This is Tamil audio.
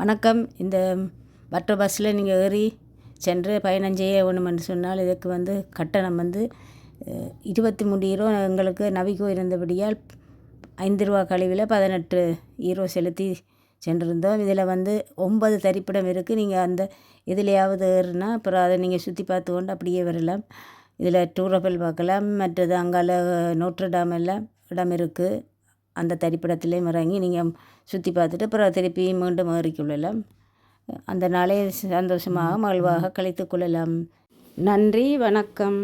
வணக்கம். இந்த மற்ற பஸ்ஸில் நீங்கள் ஏறி சென்று பயணம் செய்ய வேணுமென்று சொன்னால் இதுக்கு வந்து கட்டணம் வந்து இருபத்தி மூணு ஈரோ எங்களுக்கு நவிக்கோ இருந்தபடியால் ஐந்து ரூபா கழிவில் பதினெட்டு ஈரோ செலுத்தி சென்றிருந்தோம். இதில் வந்து ஒன்பது தரிப்பிடம் இருக்குது நீங்கள் அந்த எதுலையாவது ஏறுனா அப்புறம் அதை நீங்கள் சுற்றி பார்த்து கொண்டு அப்படியே வரலாம். இதில் டூரபல் பார்க்கலாம். மற்றது அங்கால நோட்ரடாம் எல்லாம் இடம் இருக்குது அந்த தரிப்பிடத்துலேயும் இறங்கி நீங்கள் சுற்றி பார்த்துட்டு அப்புறம் திருப்பி மீண்டும் ஏறிக்கொள்ளலாம். அந்த நாளை சந்தோஷமாக மகிழ்வாக கழித்து கொள்ளலாம். நன்றி வணக்கம்.